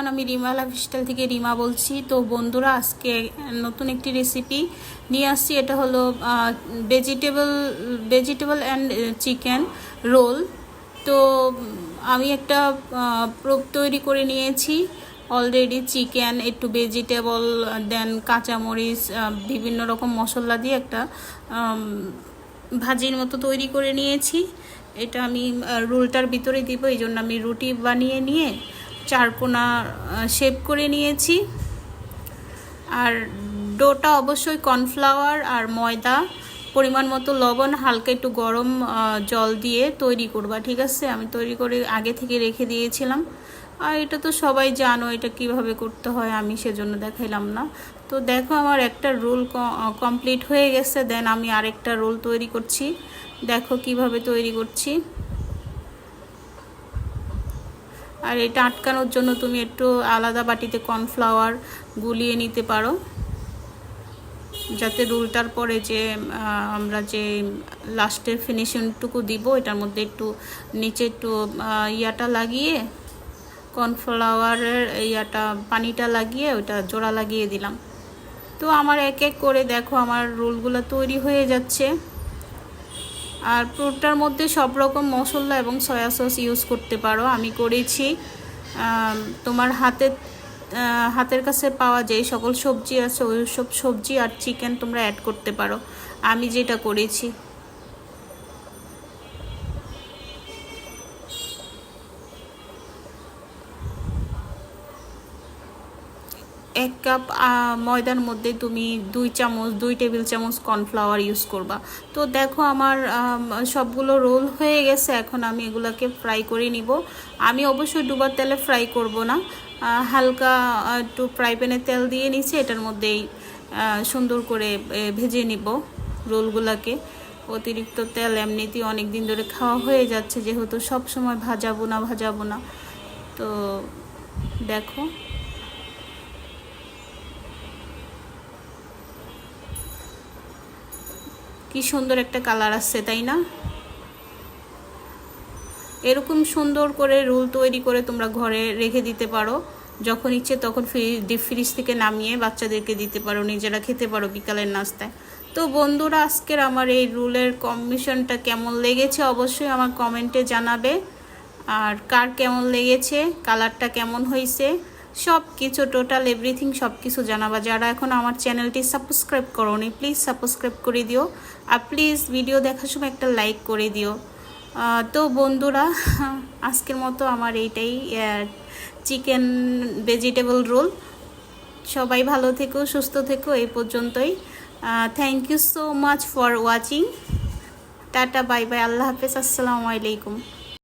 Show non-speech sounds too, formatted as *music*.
Everyone আমি Rima lifestyle থেকে রিমা বলছি। তো বন্ধুরা, আজকে নতুন একটি রেসিপি নিয়ে আসছি। এটা হলো vegetable vegetable and chicken roll তো আমি একটা প্রোপ তৈরি করে নিয়েছি। অলরেডি চিকেন একটু ভেজিটেবল দেন কাঁচামরিচ বিভিন্ন রকম মশলা দিয়ে একটা ভাজির মতো তৈরি করে নিয়েছি। এটা আমি রোলটার ভিতরে দিব। এই জন্য আমি রুটি বানিয়ে নিয়ে চারকোনা শেপ করে নিয়েছি। আর ডোটা অবশ্যই কর্নফ্লাওয়ার আর ময়দা, পরিমাণ মতো লবণ, হালকা একটু গরম জল দিয়ে তৈরি করবা, ঠিক আছে? আমি তৈরি করে আগে থেকে রেখে দিয়েছিলাম। আর এটা তো সবাই জানো, এটা কীভাবে করতে হয়, আমি সেজন্য দেখাইলাম না। তো দেখো আমার একটা রোল কমপ্লিট হয়ে গেছে, দেন আমি আরেকটা রোল তৈরি করছি। দেখো কীভাবে তৈরি করছি। আর এটা আটকানোর জন্য তুমি একটু আলাদা বাটিতে কর্নফ্লাওয়ার গুলিয়ে নিতে পারো। যাতে রোলটার পরে যে আমরা যে লাস্টের ফিনিশিংটুকু দিব, এটার মধ্যে একটু নিচে একটু ইয়াটা লাগিয়ে, কর্নফ্লাওয়ারের ইয়াটা, পানিটা লাগিয়ে ওটা জোড়া লাগিয়ে দিলাম। তো আমার এক এক করে দেখো, আমার রোলগুলো তৈরি হয়ে যাচ্ছে। আর পুরোটার মধ্যে সব রকম মশলা এবং সয়া সস ইউজ করতে পারো। আমি করেছি। তোমার হাতে হাতের কাছে পাওয়া যায় সকল সবজি আছে, ওই সব সবজি আর চিকেন তোমরা অ্যাড করতে পারো। আমি যেটা করেছি। এক কাপ ময়দার মধ্যে তুমি দুই চামচ, দুই টেবিল চামচ কর্নফ্লাওয়ার ইউজ করবা। তো দেখো আমার সবগুলো রোল হয়ে গেছে, এখন আমি এগুলোকে ফ্রাই করে নিব। আমি অবশ্যই ডুবার তেলে ফ্রাই করব না। হালকা একটু ফ্রাই প্যানে তেল দিয়ে নিচ্ছি এটার মধ্যেই সুন্দর করে ভেজে নিব রোলগুলোকে। অতিরিক্ত তেল এমনিতেই অনেক দিন ধরে খাওয়া হয়ে যাচ্ছে, যেহেতু সব সময় ভাজাবো না ভাজাবো না। তো দেখো। কি সুন্দর একটা কালার আসছে, তাই না? এরকম সুন্দর করে রুল তৈরি করে তোমরা ঘরে রেখে দিতে পারো। যখন ইচ্ছে তখন ডিপ ফ্রিজ থেকে নামিয়ে বাচ্চাদেরকে দিতে পারো, নিজেরা খেতে পারো বিকালের নাস্তায়। তো বন্ধুরা, আজকের আমার এই রুলের কম্বিনেশনটা কেমন লেগেছে অবশ্যই আমার কমেন্টে জানাবে। আর কার কেমন লেগেছে, কালারটা কেমন হয়েছে সব কিছু টোটাল এভরিথিং সব কিছু জানাবা। যারা এখন আমার চ্যানেলটি সাবস্ক্রাইব করোনি প্লিজ সাবস্ক্রাইব করে দিও। আর প্লিজ ভিডিও দেখার সময় একটা লাইক করে দিও। তো বন্ধুরা, *laughs* আজকের মতো আমার এইটাই চিকেন ভেজিটেবল রোল সবাই ভালো থেকো, সুস্থ থেকো, এই পর্যন্তই। Thank you so much for watching tata bye bye Allah হাফেজ, আসসালামু আলাইকুম।